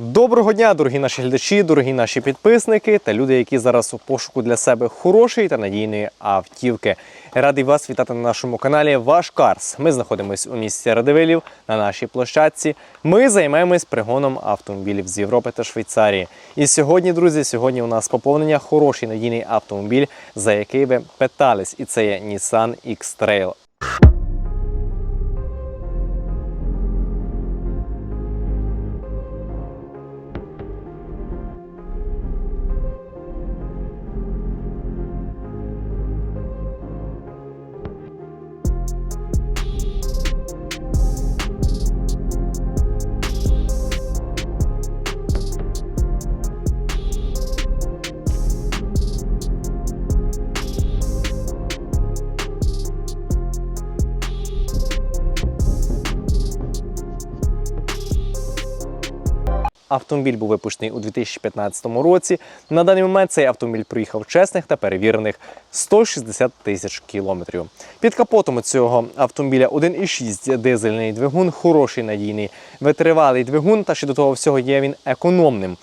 Доброго дня, дорогі наші глядачі, дорогі наші підписники та люди, які зараз у пошуку для себе хорошої та надійної автівки. Радий вас вітати на нашому каналі Ваш Карс. Ми знаходимося у місті Радивилів на нашій площадці. Ми займаємось пригоном автомобілів з Європи та Швейцарії. І сьогодні, друзі, сьогодні у нас поповнення хороший надійний автомобіль, за який ви питались, і це є Nissan X-Trail. Автомобіль був випущений у 2015 році. На даний момент цей автомобіль проїхав чесних та перевірених 160 тисяч кілометрів. Під капотом цього автомобіля 1,6 дизельний двигун, хороший надійний витривалий двигун, та ще до того всього є він економним.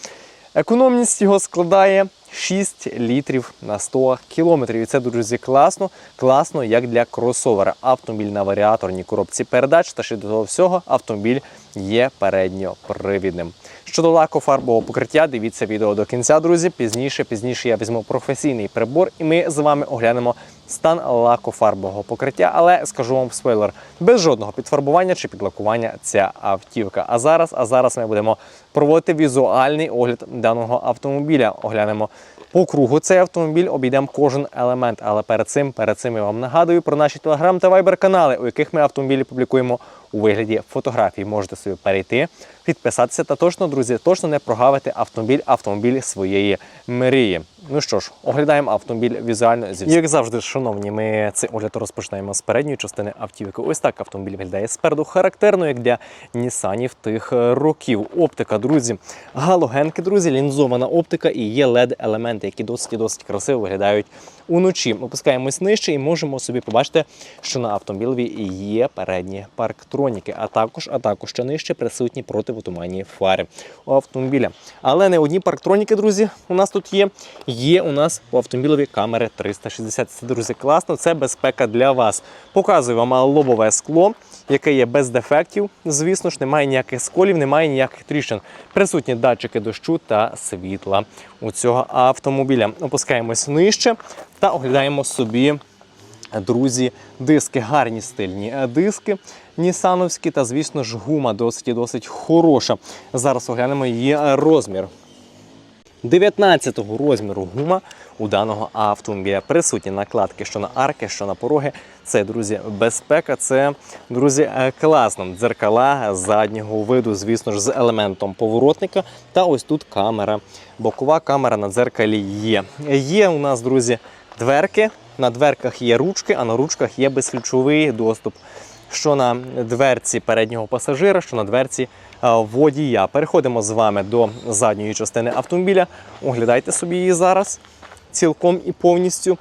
Економність його складає 6 літрів на 100 кілометрів. І це, друзі, класно, класно як для кросовера. Автомобіль на варіаторній коробці передач, та ще до того всього автомобіль є передньопривідним. Щодо лакофарбового покриття, дивіться відео до кінця, друзі. Пізніше, пізніше я візьму професійний прибор, і ми з вами оглянемо стан лакофарбового покриття. Але скажу вам спойлер, без жодного підфарбування чи підлакування ця автівка. А зараз, а зараз ми будемо проводити візуальний огляд даного автомобіля. Оглянемо по кругу цей автомобіль, обійдемо кожен елемент. Але перед цим, перед цим я вам нагадую про наші телеграм та вайбер канали, у яких ми автомобілі публікуємо у вигляді фотографій. Можете собі перейти, підписатися та точно, друзі, точно не прогавити автомобіль, автомобіль своєї мрії. Ну що ж, оглядаємо автомобіль візуально зі як завжди, шановні, ми цей огляд розпочинаємо з передньої частини автівки. Ось так автомобіль виглядає спереду, характерно як для Нісанів тих років. Оптика, друзі, галогенки, друзі, лінзована оптика і є led елементи, які досить і досить красиво виглядають уночі. Опускаємось нижче і можемо собі побачити, що на автомобілі є передні парктроніки, а також, а також ще нижче присутні противотуманні фари у автомобіля. Але не одні парктроніки, друзі, у нас тут є. Є у нас у автомобілеві камери 360. Це, друзі, класно, це безпека для вас. Показую вам лобове скло, яке є без дефектів. Звісно ж, немає ніяких сколів, немає ніяких тріщин. Присутні датчики дощу та світла у цього автомобіля. Опускаємось нижче та оглядаємо собі. Друзі, диски, гарні стильні е, диски нісановські, та, звісно ж, гума досить і досить хороша. Зараз оглянемо її е, розмір. 19-го розміру гума у даного автомобіля. Присутні накладки, що на арки, що на пороги. Це, друзі, безпека. Це, друзі, е, класно. Дзеркала заднього виду, звісно ж, з елементом поворотника. Та ось тут камера. Бокова камера на дзеркалі є. Є у нас, друзі, дверки. На дверках є ручки, а на ручках є безключовий доступ. Що на дверці переднього пасажира, що на дверці е, водія. Переходимо з вами до задньої частини автомобіля. Оглядайте собі її зараз цілком і повністю.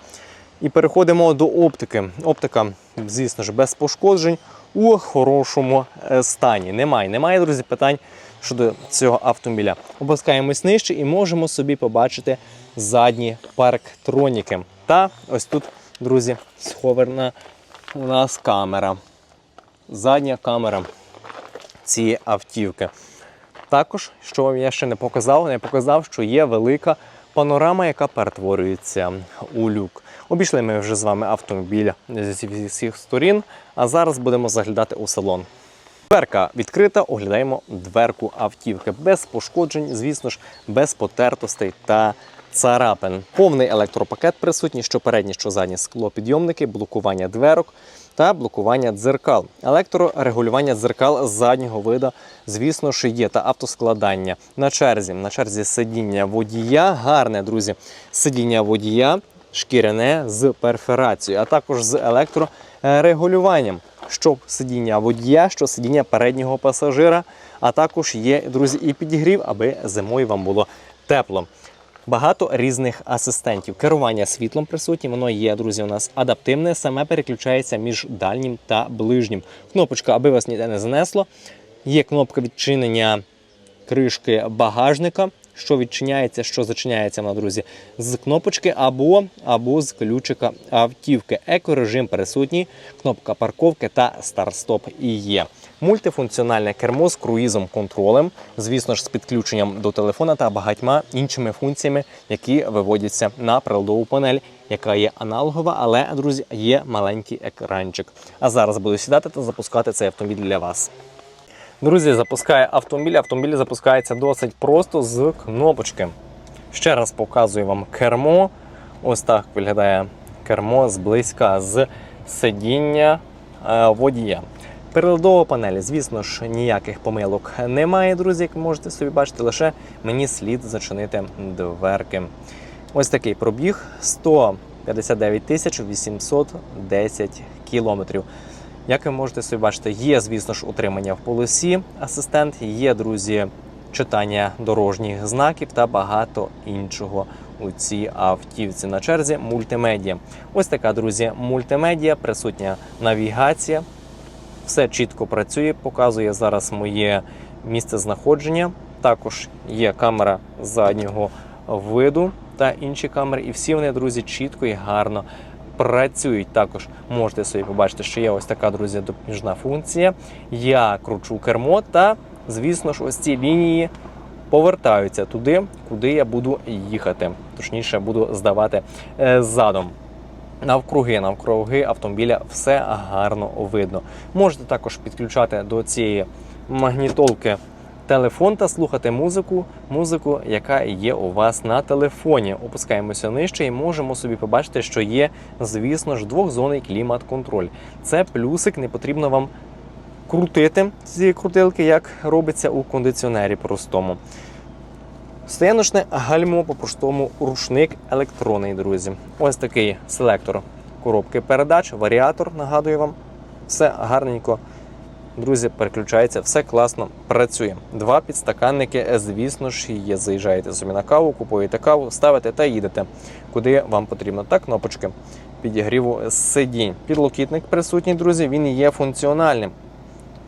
І переходимо до оптики. Оптика, звісно ж, без пошкоджень у хорошому е, стані. Немає, немає, друзі, питань щодо цього автомобіля. Опускаємось нижче і можемо собі побачити задні парктроніки. Та ось тут, друзі, схована у нас камера. Задня камера цієї автівки. Також, що вам я ще не показав, не показав, що є велика панорама, яка перетворюється у люк. Обійшли ми вже з вами автомобіль зі всіх сторін, а зараз будемо заглядати у салон. Дверка відкрита, оглядаємо дверку автівки без пошкоджень, звісно ж, без потертостей та царапин. Повний електропакет присутній, що передні, що задні склопідйомники, блокування дверок та блокування дзеркал. Електрорегулювання дзеркал заднього вида, звісно ж, є та автоскладання. На черзі, на черзі сидіння водія. Гарне, друзі, сидіння водія, шкіряне з перфорацією, а також з електрорегулюванням. Що сидіння водія, що сидіння переднього пасажира, а також є, друзі, і підігрів, аби зимою вам було тепло. Багато різних асистентів. Керування світлом присутнє, воно є, друзі, у нас адаптивне, саме переключається між дальнім та ближнім. Кнопочка, аби вас ніде не занесло. Є кнопка відчинення кришки багажника, що відчиняється, що зачиняється на друзі, з кнопочки або, або з ключика автівки. Екорежим присутній, кнопка парковки та старт-стоп і є. Мультифункціональне кермо з круїзом контролем, звісно ж, з підключенням до телефона та багатьма іншими функціями, які виводяться на приладову панель, яка є аналогова, але друзі, є маленький екранчик. А зараз буду сідати та запускати цей автомобіль для вас. Друзі, запускає автомобіль. Автомобіль запускається досить просто з кнопочки. Ще раз показую вам кермо. Ось так виглядає кермо зблизька з сидіння е, водія. Приладова панель, звісно ж, ніяких помилок немає, друзі, як ви можете собі бачити, лише мені слід зачинити дверки. Ось такий пробіг 159 810 кілометрів. Як ви можете собі бачити, є, звісно ж, утримання в полосі асистент, є, друзі, читання дорожніх знаків та багато іншого у цій автівці. На черзі мультимедіа. Ось така, друзі, мультимедіа, присутня навігація. Все чітко працює, показує зараз моє місце знаходження. Також є камера заднього виду та інші камери. І всі вони, друзі, чітко і гарно працюють. Також можете собі побачити, що є ось така, друзі, допоміжна функція. Я кручу кермо та, звісно ж, ось ці лінії повертаються туди, куди я буду їхати. Точніше, буду здавати е, задом. Навкруги, навкруги автомобіля все гарно видно. Можете також підключати до цієї магнітолки телефон та слухати музику, музику, яка є у вас на телефоні. Опускаємося нижче і можемо собі побачити, що є, звісно ж, двохзонний клімат-контроль. Це плюсик, не потрібно вам крутити ці крутилки, як робиться у кондиціонері простому. Стояночне гальмо по-простому рушник електронний, друзі. Ось такий селектор коробки передач, варіатор, нагадую вам. Все гарненько, друзі, переключається, все класно працює. Два підстаканники, звісно ж, є. Заїжджаєте собі на каву, купуєте каву, ставите та їдете, куди вам потрібно. Та кнопочки підігріву сидінь. Підлокітник присутній, друзі, він є функціональним.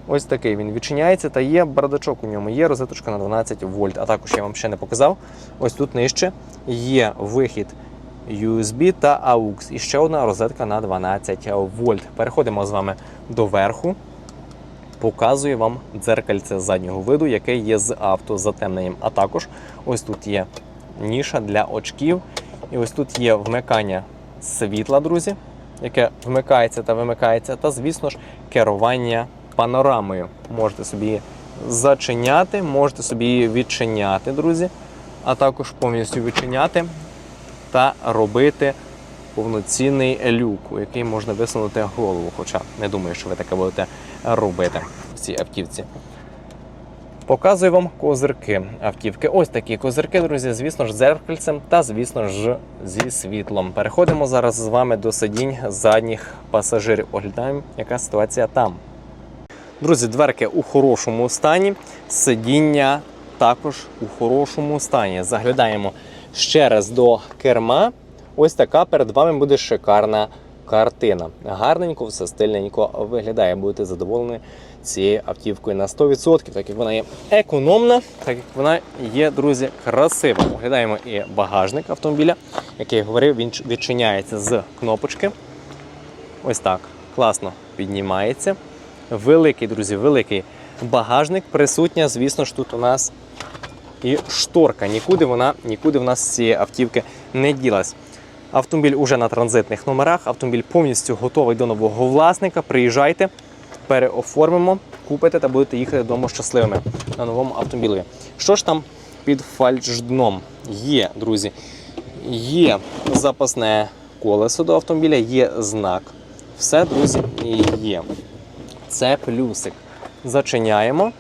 Ось такий він відчиняється та є бардачок у ньому, є розеточка на 12 вольт. А також я вам ще не показав. Ось тут нижче є вихід USB та AUX. І ще одна розетка на 12 вольт. Переходимо з вами до верху. Показую вам дзеркальце заднього виду, яке є з автозатемненням. А також ось тут є ніша для очків. І ось тут є вмикання світла, друзі, яке вмикається та вимикається. Та, звісно ж, керування панорамою. Можете собі зачиняти, можете собі відчиняти, друзі, а також повністю відчиняти та робити повноцінний люк, у який можна висунути голову. Хоча не думаю, що ви таке будете робити в цій автівці. Показую вам козирки автівки. Ось такі козирки, друзі, звісно ж, з дзеркальцем та, звісно ж, зі світлом. Переходимо зараз з вами до сидінь задніх пасажирів. Оглядаємо, яка ситуація там. Друзі, дверки у хорошому стані, сидіння також у хорошому стані. Заглядаємо ще раз до керма. Ось така перед вами буде шикарна картина. Гарненько, все стильненько виглядає. Будете задоволені цією автівкою на 100%, так як вона є економна, так як вона є, друзі, красива. Оглядаємо і багажник автомобіля, який я говорив, він відчиняється з кнопочки. Ось так. Класно піднімається. Великий, друзі, великий багажник. Присутня, звісно ж, тут у нас і шторка. Нікуди вона, нікуди в нас з цієї автівки не ділась. Автомобіль уже на транзитних номерах. Автомобіль повністю готовий до нового власника. Приїжджайте, переоформимо, купите та будете їхати додому щасливими на новому автомобілі. Що ж там під фальшдном? Є, друзі, є запасне колесо до автомобіля, є знак. Все, друзі, є. Це плюсик. Зачиняємо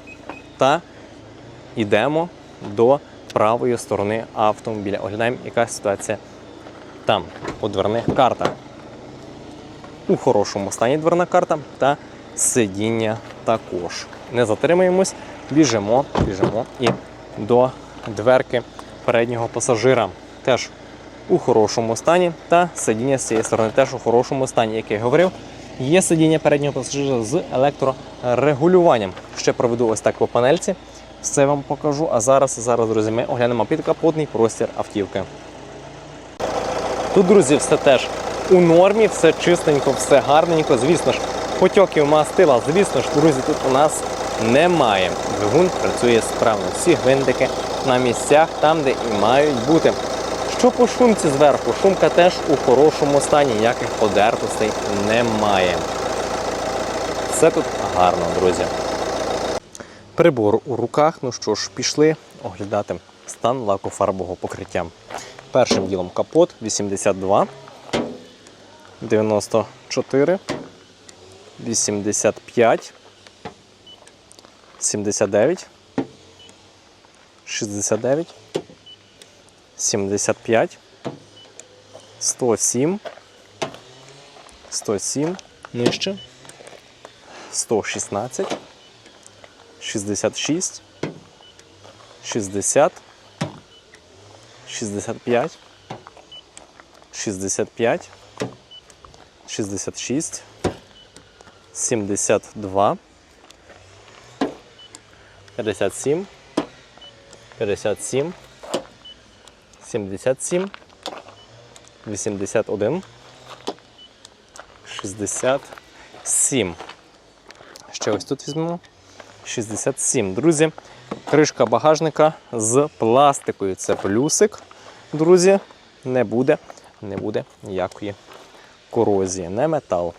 та йдемо до правої сторони автомобіля. Оглядаємо, яка ситуація там, у дверних картах. У хорошому стані дверна карта та сидіння також. Не затримуємось, біжимо, біжимо і до дверки переднього пасажира. Теж у хорошому стані, та сидіння з цієї сторони теж у хорошому стані, як я говорив. Є сидіння переднього пасажира з електрорегулюванням. Ще проведу ось так по панельці. Все вам покажу. А зараз, зараз, друзі, ми оглянемо підкапотний простір автівки. Тут, друзі, все теж у нормі, все чистенько, все гарненько. Звісно ж, потьоків мастила, звісно ж, друзі, тут у нас немає. Двигун працює справно. Всі гвинтики на місцях, там, де і мають бути. Що по шумці зверху? Шумка теж у хорошому стані, ніяких подертостей немає. Все тут гарно, друзі. Прибор у руках. Ну що ж, пішли оглядати стан лакофарбового покриття. Першим ділом капот 82, 94, 85, 79, 69, 75, 107, 107, нижче, 116, 66, 60, 65, 65, 66, 72, 57, 57, 77, 81, 67. Ще ось тут візьмемо. 67. Друзі, кришка багажника з пластикою. Це плюсик. Друзі, не буде, не буде ніякої корозії. Не метал.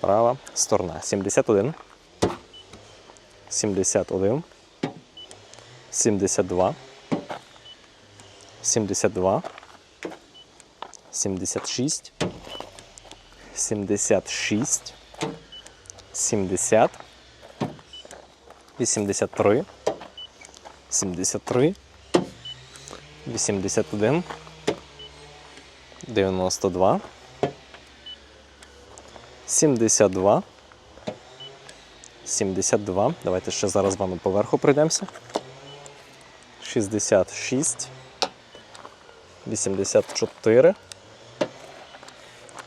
Права сторона. 71. 71. 72. 72. 76. 76. 70. 83, 73, 81, 92, 72, 72. Давайте ще зараз з вами поверху пройдемося. 66, 84,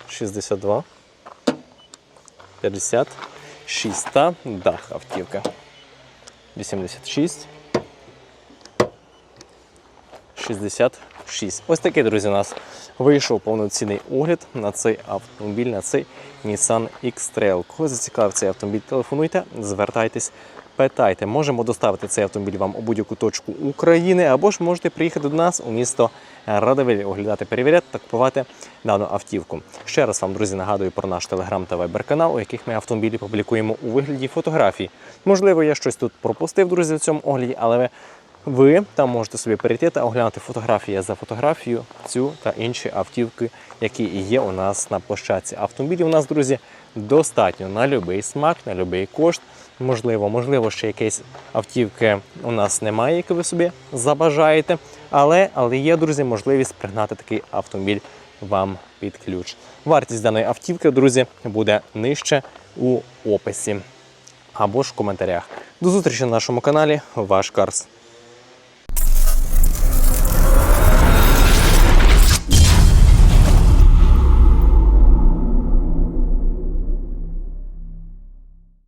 62, 56 та дах автівка. 86. 66. Ось такий, друзі, у нас вийшов повноцінний огляд на цей автомобіль, на цей Nissan X-Trail. Коли зацікавив цей автомобіль, телефонуйте, звертайтесь, питайте. Можемо доставити цей автомобіль вам у будь-яку точку України, або ж можете приїхати до нас у місто Радовиль, оглядати, перевіряти та купувати дану автівку. Ще раз вам, друзі, нагадую про наш телеграм та вайбер канал, у яких ми автомобілі публікуємо у вигляді фотографій. Можливо, я щось тут пропустив, друзі, в цьому огляді, але ви ви там можете собі перейти та оглянути фотографія за фотографію, цю та інші автівки, які є у нас на площадці. Автомобілів у нас, друзі, достатньо на будь-який смак, на будь-який кошт. Можливо, можливо, ще якісь автівки у нас немає, які ви собі забажаєте. Але, але є, друзі, можливість пригнати такий автомобіль вам під ключ. Вартість даної автівки, друзі, буде нижче у описі або ж в коментарях. До зустрічі на нашому каналі Ваш Карс.